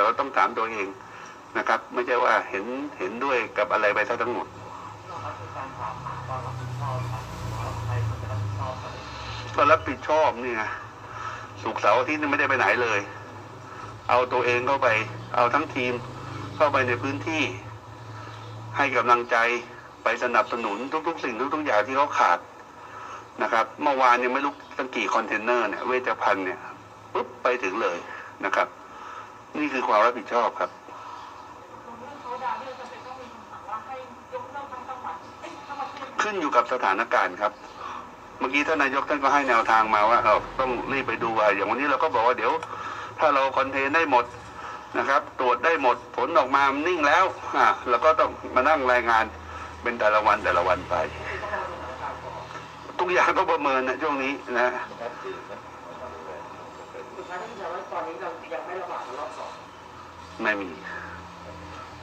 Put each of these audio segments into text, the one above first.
เราต้องถามตัวเองนะครับ ไม่ใช่ว่าเห็นเห็นด้วยกับอะไรไปทั้งหมดก็รับผิดชอบนี่ไงสุกเสาร์ที่ไม่ได้ไปไหนเลย เอาตัวเองเข้าไป เอาทั้งทีมเข้าไปในพื้นที่ ให้กำลังใจไปสนับสนุนทุก ๆ สิ่งทุกๆอย่างที่เขาขาดนะครับเมื่อวานยังไม่รู้ตั้งกี่คอนเทนเนอร์เนี่ยเวชภัณฑ์เนี่ยปุ๊บไปถึงเลยนะครับ นี่คือความรับผิดชอบครับขึ้นอยู่กับสถานการณ์ครับ เมื่อกี้ท่านนายกท่านก็ให้แนวทางมาว่าเราต้องรีบไปดูอย่างวันนี้เราก็บอกว่าเดี๋ยว ถ้าเราคอนเทนได้หมดนะครับ ตรวจได้หมดผลออกมานิ่งแล้วอะเราก็ต้องมานั่งรายงานเป็นแต่ละวันแต่ละวันไป ทุกอย่างต้องประเมินนะช่วงนี้นะ ท้ายท่จะว่าตอนนี้เรายังไม่ระบาดรอกสองไม่มี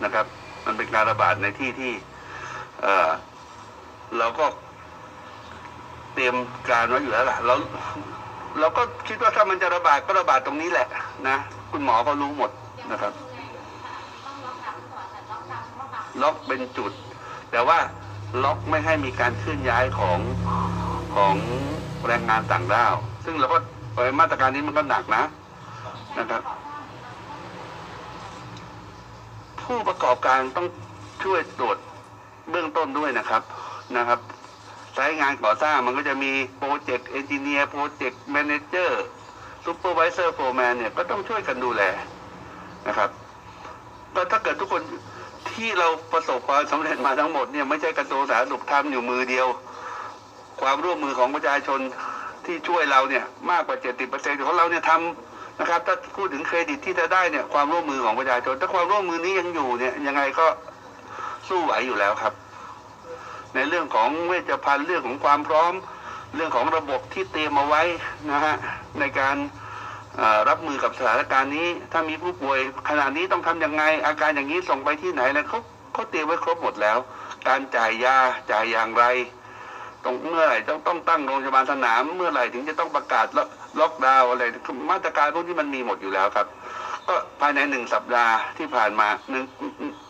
นะครับ มันเป็นการระบาดในที่ที่ เออเราก็เตรียมการไว้อยู่แล้วล่ะเราเราก็คิดว่าถ้ามันจะระบาดก็ระบาดตรงนี้แหละ นะคุณหมอก็รู้หมดนะครับล็อกเป็นจุด แต่ว่าล็อกไม่ให้มีการเคลื่อนย้ายของของแรงงานต่างด้าว ซึ่งเราก็ เอ่อมาตรการนี้มันก็หนักนะนะครับ ผู้ประกอบการต้องช่วยตรวจเบื้องต้นด้วยนะครับนะครับสายงานก่อสร้างมันก็จะมีโปรเจกต์เอนจิเนียร์โปรเจกต์แมเนเจอร์ซูเปอร์วิเซอร์โฟร์แมนเนี่ยก็ต้องช่วยกันดูแลนะครับก็ถ้าเกิดทุกคนที่เราประสบความสำเร็จมาทั้งหมดเนี่ยไม่ใช่กระทรวงสาธารณสุขทำอยู่มือเดียว ความร่วมมือของประชาชน ที่ช่วยเราเนี่ยมากกว่า 70%ของเราเนี่ยทำนะครับถ้าพูดถึงเครดิตที่จะได้เนี่ยความร่วมมือของประชาชนถ้าความร่วมมือนี้ยังอยู่เนี่ยยังไงก็สู้ไหวอยู่แล้วครับ ในเรื่องของเวชภัณฑ์เรื่องของความพร้อม เรื่องของระบบที่เตรียมเอาไว้นะฮะในการรับมือกับสถานการณ์นี้ ถ้ามีผู้ป่วยขนาดนี้ต้องทำยังไง อาการอย่างนี้ส่งไปที่ไหนแล้วเขาเขาเตรียมไว้ครบหมดแล้ว การจ่ายยาจ่ายอย่างไร ตรงเมื่อไหร่ต้องต้องตั้งโรงพยาบาลสนาม เมื่อไหร่ถึงจะต้องประกาศล็อกล็อกดาวอะไรมาตรการพวกนี้มันมีหมดอยู่แล้วครับ ก็ภายในหนึ่งสัปดาห์ที่ผ่านมาหนึ่ง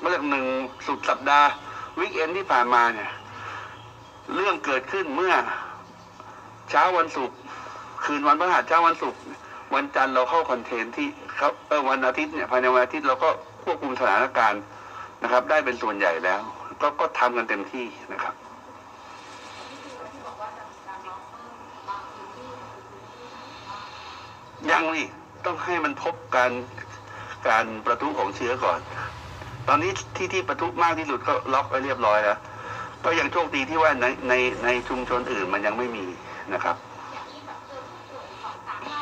เมื่อหนึ่งสุดสัปดาห์วิกเอนที่ผ่านมาเนี่ยเรื่องเกิดขึ้นเมื่อเช้าวันศุกร์คืนวันพฤหัสเช้าวันศุกร์วันจันทร์เราเข้าคอนเทนต์ที่เขาเออวันอาทิตย์เนี่ยภายในวันอาทิตย์เราก็ควบคุมสถานการณ์นะครับ ได้เป็นส่วนใหญ่แล้ว ก็ก็ทำกันเต็มที่นะครับ ที่ยังนี่ต้องให้มันพบการการประทุของเชื้อก่อน ตอนนี้ที่ที่ประทุมากที่สุดก็ล็อกไว้เรียบร้อยแล้ว ก็ยังโชคดีที่ว่าในในในชุมชนอื่นมันยังไม่มีนะครับ ยังไม่จำเป็น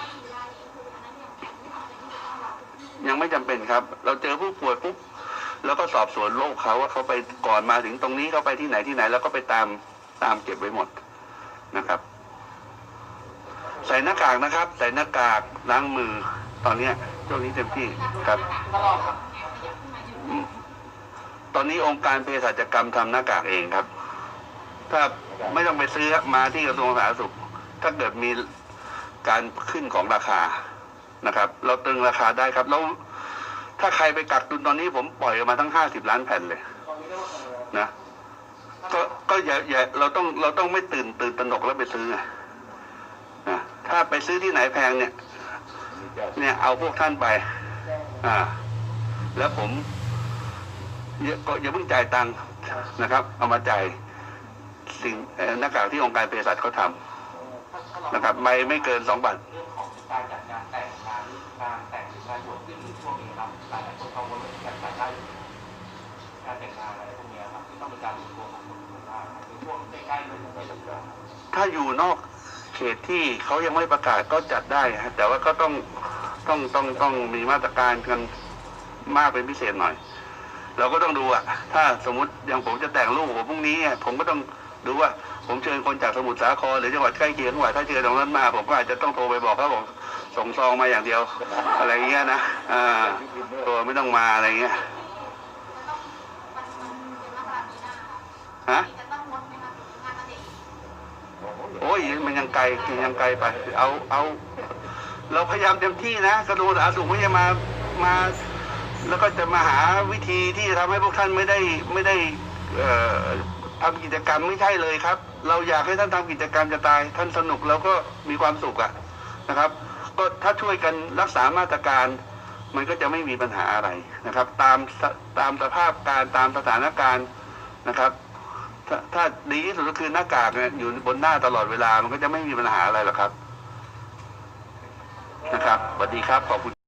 ที่จะต้องล็อกทุกที่ยังไม่จำเป็นครับ เราเจอผู้ป่วยปุ๊บแล้วก็สอบสวนโรคเขาว่าเขาไปก่อนมาถึงตรงนี้เขาไปที่ไหนที่ไหน แล้วก็ไปตามตามเก็บไว้หมดนะครับ ใส่หน้ากากนะครับ ใส่หน้ากากล้างมือ ตอนเนี้ยช่วงนี้เต็มที่ครับ ตอนนี้องค์การเภสัชกรรมทำหน้ากากเองครับ ถ้าไม่ต้องไปซื้อมาที่กระทรวงสาธารณสุข ถ้าเกิดมีการขึ้นของราคานะครับ เราตึงราคาได้ครับแล้วถ้าใครไปกักตุนตอนนี้ผมปล่อยออกมาทั้งห้าสิบล้านแผ่นเลยนะก็ก็อย่าอย่าเราต้องเราต้องไม่ตื่นตื่นตระหนกแล้วไปซื้อ ถ้าไปซื้อที่ไหนแพงเนี่ย เนี่ยเอาพวกท่านไป อ่า แล้วผมอย่าก็อย่าเพิ่งจ่ายตังค์นะครับ เอามาจ่ายสิ่งเอ่อหน้ากากที่องค์การเภสัชเขาทำนะครับ ไม่ไม่เกินสองบาทเรื่องของการจัดงานแต่งงานงานแต่งหรืองานบวชขึ้นช่วงนี้ครับหลายๆคนกังวลเรื่องการจัดได้การแต่งงานอะไรพวกนี้ครับที่ต้องมีการรวมตัวของคนหมู่มากในช่วงใกล้ๆเลยนะครับถ้าอยู่นอกเขตที่เขายังไม่ประกาศก็จัดได้ฮะแต่ว่าก็ต้องต้องต้องต้องมีมาตรการกันมากเป็นพิเศษหน่อย เราก็ต้องดูอะถ้าสมมติอย่างผมจะแต่งลูกผมพรุ่งนี้อะผมก็ต้องดูว่า ผมเชิญคนจากสมุทรสาครหรือจังหวัดใกล้เคียงจังหวัดถ้าเชิญตรงนั้นมา ผมก็อาจจะต้องโทรไปบอกเขาบอกส่งซองมาอย่างเดียว อะไรเงี้ยนะอ่าตัวไม่ต้องมาอะไรเงี้ยฮะ ยมันยังไกลยังไกลไป เอาเอา เราพยายามเต็มที่นะกระทรวงสาธารณสุไม่ใช่มามา แล้วก็จะมาหาวิธีที่จะทำให้พวกท่านไม่ได้ไม่ได้เอ่อทำกิจกรรมไม่ใช่เลยครับ เราอยากให้ท่านทำกิจกรรมจะตาย ท่านสนุกแล้วก็มีความสุขอะนะครับ ก็ถ้าช่วยกันรักษามาตรการ มันก็จะไม่มีปัญหาอะไรนะครับ ตามตามสภาพการตามสถานการณ์นะครับ ถ้าถ้าดีที่สุดก็คือหน้ากากเนี่ยอยู่บนหน้าตลอดเวลามันก็จะไม่มีปัญหาอะไรหรอกครับ นะครับสวัสดีครับขอบคุณ